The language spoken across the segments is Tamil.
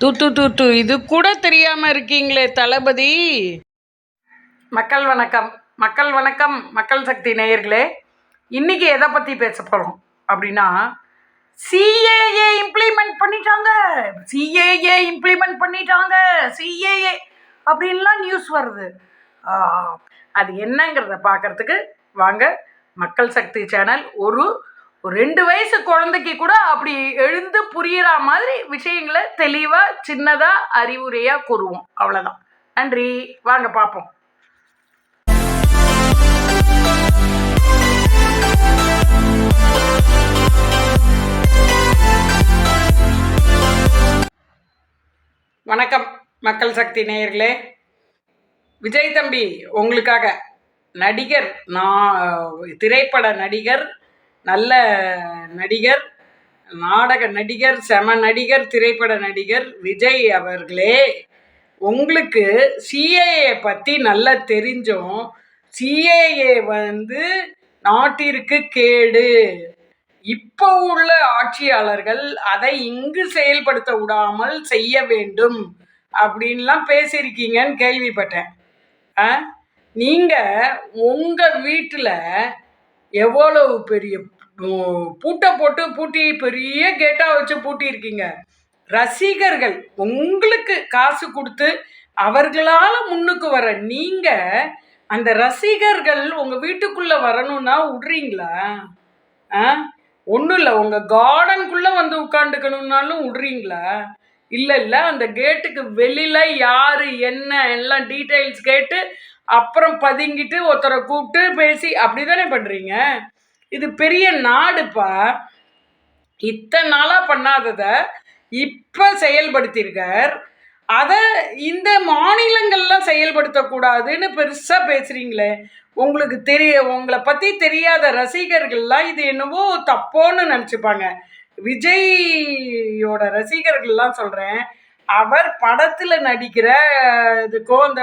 தூத்து தூத்து து இது கூட தெரியாம இருக்கீங்களே தளபதி. மக்கள் வணக்கம். மக்கள் வணக்கம் மக்கள் சக்தி நேயர்களே. இன்னைக்கு எதை பற்றி பேச போகிறோம் அப்படின்னா சிஏஏ இம்ப்ளிமெண்ட் பண்ணிட்டாங்க. சிஏஏ இம்ப்ளிமெண்ட் பண்ணிட்டாங்க. சிஏஏ அப்படின்லாம் நியூஸ் வருது. அது என்னங்கிறத பார்க்கறதுக்கு வாங்க. மக்கள் சக்தி சேனல் ஒரு ஒரு ரெண்டு வயசு குழந்தைக்கு கூட அப்படி எழுந்து புரியிற மாதிரி விஷயங்களை தெளிவாக சின்னதாக அறிவுரையாக கூறுவோம். அவ்வளோதான் நன்றி. வாங்க பார்ப்போம். வணக்கம் மக்கள் சக்தி நேயர்களே. விஜய் தம்பி உங்களுக்காக நடிகர் நான் திரைப்பட நடிகர் நல்ல நடிகர் நாடக நடிகர் செம நடிகர் திரைப்பட நடிகர் விஜய் அவர்களே உங்களுக்கு சிஏஏ பற்றி நல்லா தெரிஞ்சும். சிஏஏ வந்து நாட்டிற்கு கேடு. இப்போ உள்ள ஆட்சியாளர்கள் அதை இங்கு செயல்படுத்த விடாமல் செய்ய வேண்டும் அப்படின்லாம் பேசியிருக்கீங்கன்னு கேள்விப்பட்டேன். ஆ? நீங்கள் உங்கள் வீட்டில் எவ்வளவு பெரிய பூட்டை போட்டு பூட்டி பெரிய கேட்டாக வச்சு பூட்டியிருக்கீங்க. ரசிகர்கள் உங்களுக்கு காசு கொடுத்து அவர்களால் முன்னுக்கு வர நீங்கள் அந்த ரசிகர்கள் உங்கள் வீட்டுக்குள்ளே வரணும்னா விட்றீங்களா ஆ? ஒன்றும் இல்லை உங்கள் கார்டனுக்குள்ளே வந்து உட்காந்துக்கணுன்னாலும் விடுறீங்களா இல்லை இல்லை அந்த கேட்டுக்கு வெளியில் யார் என்ன எல்லாம் டீட்டெயில்ஸ் கேட்டு அப்புறம் பதுங்கிட்டு ஒருத்தரை கூப்பிட்டு பேசி அப்படி தானே பண்ணுறீங்க இது பெரிய நாடுப்பா. இத்தனை நாளாக பண்ணாததை இப்போ செயல்படுத்தியிருக்கார் அதை இந்த மாநிலங்கள்லாம் செயல்படுத்தக்கூடாதுன்னு பெருசாக பேசுகிறீங்களே உங்களுக்கு தெரிய உங்களை பற்றி தெரியாத ரசிகர்கள்லாம் இது என்னவோ தப்போன்னு நினச்சிப்பாங்க. விஜய்யோட ரசிகர்கள்லாம் சொல்கிறேன் அவர் படத்தில் நடிக்கிற இதுக்கோ அந்த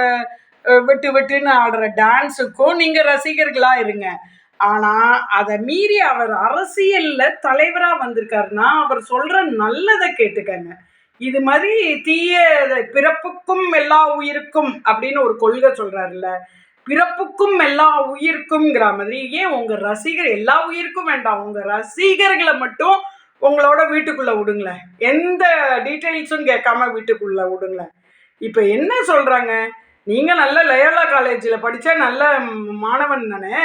விட்டு வெட்டு வெட்டுன்னு ஆடுற டான்ஸுக்கும் நீங்கள் ரசிகர்களாக இருங்க. ஆனால் அதை மீறி அவர் அரசியலில் தலைவராக வந்திருக்காருன்னா அவர் சொல்கிற நல்லதை கேட்டுக்கங்க. இது மாதிரி தீய பிறப்புக்கும் எல்லா உயிருக்கும் அப்படின்னு ஒரு கொள்கை சொல்கிறாருல்ல பிறப்புக்கும் எல்லா உயிருக்கும்ங்கிற மாதிரி ஏன் உங்கள் ரசிகர் எல்லா உயிருக்கும் வேண்டாம் உங்கள் ரசிகர்களை மட்டும் உங்களோட வீட்டுக்குள்ளே விடுங்களேன். எந்த டீட்டெயில்ஸும் கேட்காம வீட்டுக்குள்ளே விடுங்களேன். இப்போ என்ன சொல்கிறாங்க நீங்கள் நல்ல லயோலா காலேஜில் படித்த நல்ல மாணவன் தானே?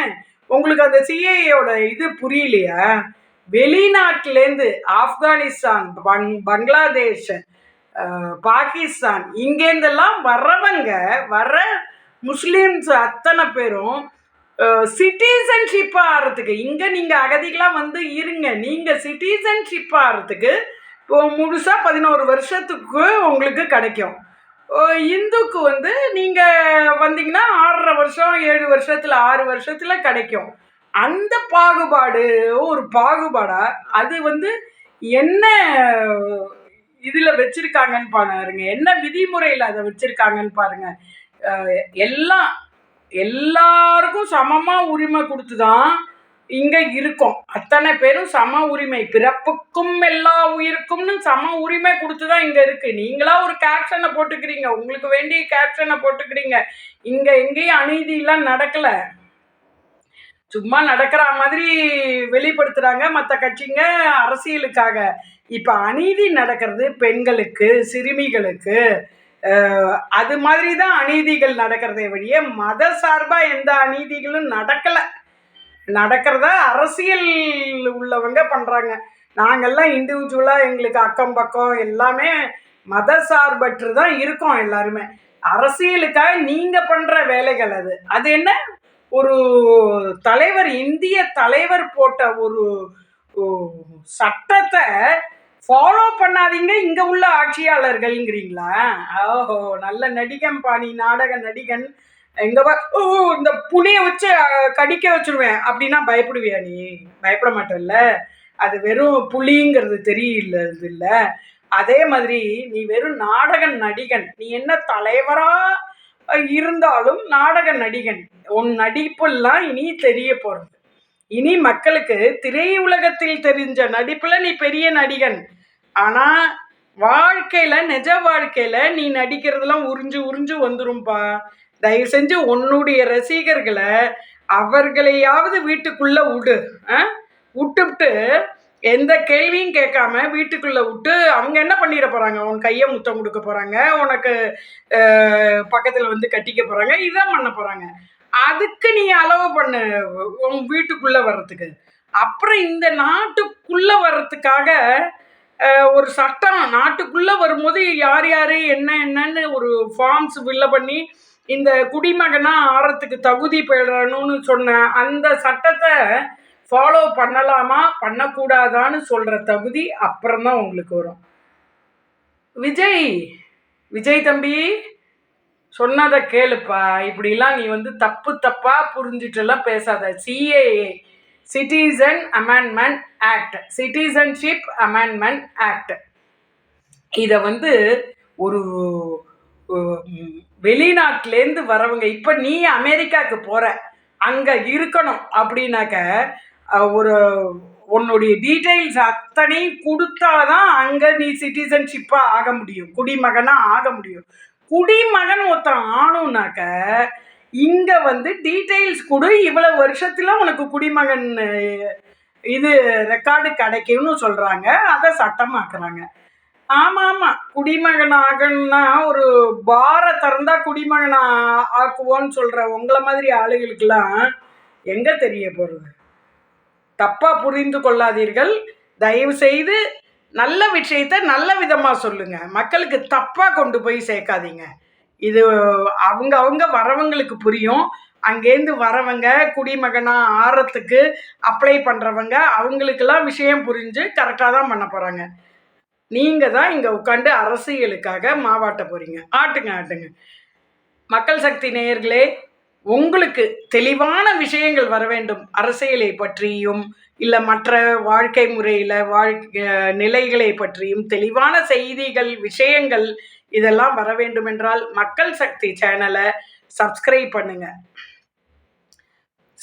உங்களுக்கு அந்த சிஏயோட இது புரியலையா? வெளிநாட்டிலேருந்து ஆப்கானிஸ்தான் பங் பங்களாதேஷ் பாகிஸ்தான் இங்கேருந்தெல்லாம் வர்றவங்க வர முஸ்லீம்ஸ் அத்தனை பேரும் சிட்டிசன்ஷிப் ஆகிறதுக்கு இங்கே நீங்கள் அகதிகளாக வந்து இருங்க நீங்கள் சிட்டிசன்ஷிப் ஆகிறதுக்கு இப்போ முழுசாக பதினோரு வருஷத்துக்கு உங்களுக்கு கிடைக்கும். இந்துக்கு வந்து நீங்கள் வந்தீங்கன்னா ஆறரை வருஷம் ஏழு வருஷத்தில் ஆறு வருஷத்தில் கிடைக்கும். அந்த பாகுபாடு ஒரு பாகுபாடா அது வந்து என்ன இதில் வச்சுருக்காங்கன்னு பாருங்க. என்ன விதிமுறையில் அதை வச்சுருக்காங்கன்னு பாருங்க. எல்லாம் எல்லாருக்கும் சமமாக உரிமை கொடுத்து தான் இங்கே இருக்கோம். அத்தனை பேரும் சம உரிமை பிறப்புக்கும் எல்லா உயிருக்கும்னு சம உரிமை கொடுத்து தான் இங்கே இருக்குது நீங்களா ஒரு கேப்ஷனை போட்டுக்கிறீங்க. உங்களுக்கு வேண்டிய கேப்ஷனை போட்டுக்கிறீங்க. இங்கே எங்கேயும் அநீதியெல்லாம் நடக்கலை. சும்மா நடக்கிற மாதிரி வெளிப்படுத்துகிறாங்க மற்ற கட்சிங்க அரசியலுக்காக. இப்போ அநீதி நடக்கிறது பெண்களுக்கு சிறுமிகளுக்கு அது மாதிரி தான் அநீதிகள் நடக்கிறதே வழியே மத சார்பாக எந்த அநீதிகளும் நடக்கலை. நடக்கிறத அரசியல் உள்ளவங்க பண்ணுறாங்க நாங்கள்லாம் இண்டிவிஜுவலாக எங்களுக்கு அக்கம் பக்கம் எல்லாமே மத சார்பற்று தான் இருக்கோம் எல்லாருமே. அரசியலுக்காக நீங்கள் பண்ணுற வேலைகள் அது. அது என்ன? ஒரு தலைவர் இந்திய தலைவர் போட்ட ஒரு சட்டத்தை ஃபாலோ பண்ணாதீங்க இங்கே உள்ள ஆட்சியாளர்கள்ங்கிறீங்களா? ஓஹோ நல்ல நடிகன் பாணி நாடக நடிகன் எங்க ஓ இந்த புளியை வச்சு கடிக்க வச்சிருவேன். அப்படின்னா பயப்படுவியா நீ? பயப்பட மாட்டல்ல அது வெறும் புலிங்கிறது தெரியல இல்ல அதே மாதிரி நீ வெறும் நாடக நடிகன். நீ என்ன தலைவரா இருந்தாலும் நாடக நடிகன். உன் நடிப்பெல்லாம் இனி தெரிய போறது. இனி மக்களுக்கு திரையுலகத்தில் தெரிஞ்ச நடிப்புல நீ பெரிய நடிகன். ஆனா வாழ்க்கையில நிஜ வாழ்க்கையில நீ நடிக்கிறதெல்லாம் உறிஞ்சு உறிஞ்சு வந்துரும்பா. தயவு செஞ்சு உன்னுடைய ரசிகர்களை அவர்களையாவது வீட்டுக்குள்ள விடு ஆ? விட்டுவிட்டு எந்த கேள்வியும் கேட்காம வீட்டுக்குள்ள விட்டு அவங்க என்ன பண்ணிட போறாங்க? உன் கையை முத்தம் கொடுக்க போறாங்க உனக்கு பக்கத்தில் பக்கத்துல வந்து கட்டிக்க போறாங்க இதான் பண்ண போறாங்க. அதுக்கு நீ அளவு பண்ணு உன் வீட்டுக்குள்ள வர்றதுக்கு. அப்புறம் இந்த நாட்டுக்குள்ள வர்றதுக்காக ஒரு சட்டம் நாட்டுக்குள்ள வரும்போது யார் யாரு என்ன என்னன்னு ஒரு ஃபார்ம்ஸ் ஃபில்ல பண்ணி இந்த குடிமகனா ஆறத்துக்கு தகுதி பெறணும்னு சொன்ன அந்த சட்டத்தை ஃபாலோ பண்ணலாமா? பண்ணக்கூடாதான்னு சொல்ற தகுதி அப்புறம் தான் உங்களுக்கு வரும். விஜய் விஜய் தம்பி சொன்னதை கேளுப்பா. இப்படிலாம் நீ வந்து தப்பு தப்பா புரிஞ்சிட்டுலாம் பேசாத. CAA citizen amendment act citizenship amendment act இதை வந்து ஒரு வெளிநாட்டிலேருந்து வரவங்க இப்போ நீ அமெரிக்காவுக்கு போகிற அங்கே இருக்கணும் அப்படின்னாக்க ஒரு உன்னுடைய டீட்டெயில்ஸ் அத்தனையும் கொடுத்தாதான் அங்கே நீ சிட்டிசன்ஷிப்பாக ஆக முடியும் குடிமகனாக ஆக முடியும். குடிமகன் ஒருத்தன் ஆணும்னாக்க இங்கே வந்து டீட்டெயில்ஸ் கொடு இவ்வளோ வருஷத்தில் உனக்கு குடிமகன் இது ரெக்கார்டு கிடைக்கும்னு சொல்கிறாங்க அதை சட்டமாக்குறாங்க. ஆமா ஆமா குடிமகன் ஆகணும்னா ஒரு பாரை திறந்தா குடிமகன் ஆக்குவோன்னு சொல்ற உங்களை மாதிரி ஆளுகளுக்கெல்லாம் எங்க தெரிய போறது? தப்பா புரிந்து கொள்ளாதீர்கள். தயவு செய்து நல்ல விஷயத்த நல்ல விதமா சொல்லுங்க. மக்களுக்கு தப்பா கொண்டு போய் சேர்க்காதீங்க. இது அவங்க அவங்க வரவங்களுக்கு புரியும். அங்கேருந்து வரவங்க குடிமகனா ஆறத்துக்கு அப்ளை பண்றவங்க அவங்களுக்கெல்லாம் விஷயம் புரிஞ்சு கரெக்டாக தான் பண்ண போறாங்க. நீங்க தான் இங்க உட்காந்து அரசியலுக்காக மாவாட்ட போறீங்க. ஆட்டுங்க ஆட்டுங்க. மக்கள் சக்தி நேயர்களே உங்களுக்கு தெளிவான விஷயங்கள் வர வேண்டும். அரசியலை பற்றியும் இல்லை மற்ற வாழ்க்கை முறையில் வாழ்க்கை நிலைகளை பற்றியும் தெளிவான செய்திகள் விஷயங்கள் இதெல்லாம் வர வேண்டும் என்றால் மக்கள் சக்தி சேனலை சப்ஸ்கிரைப் பண்ணுங்க.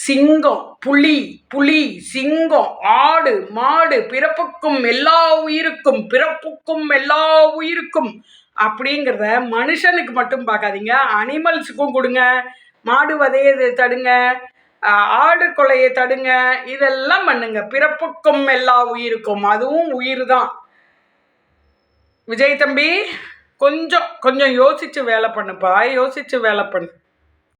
சிங்கம் புலி புலி சிங்கம் ஆடு மாடு பிறப்புக்கும் எல்லா உயிருக்கும் பிறப்புக்கும் எல்லா உயிருக்கும் அப்படிங்கிறத மனுஷனுக்கு மட்டும் பார்க்காதீங்க. அனிமல்ஸுக்கும் கொடுங்க. மாடு வதையை தடுங்க. ஆடு கொலையை தடுங்க. இதெல்லாம் பண்ணுங்க. பிறப்புக்கும் எல்லா உயிருக்கும். அதுவும் உயிர் தான் விஜய் தம்பி கொஞ்சம் கொஞ்சம் யோசிச்சு வேலை பண்ணுப்பா. யோசிச்சு வேலை பண்ணு.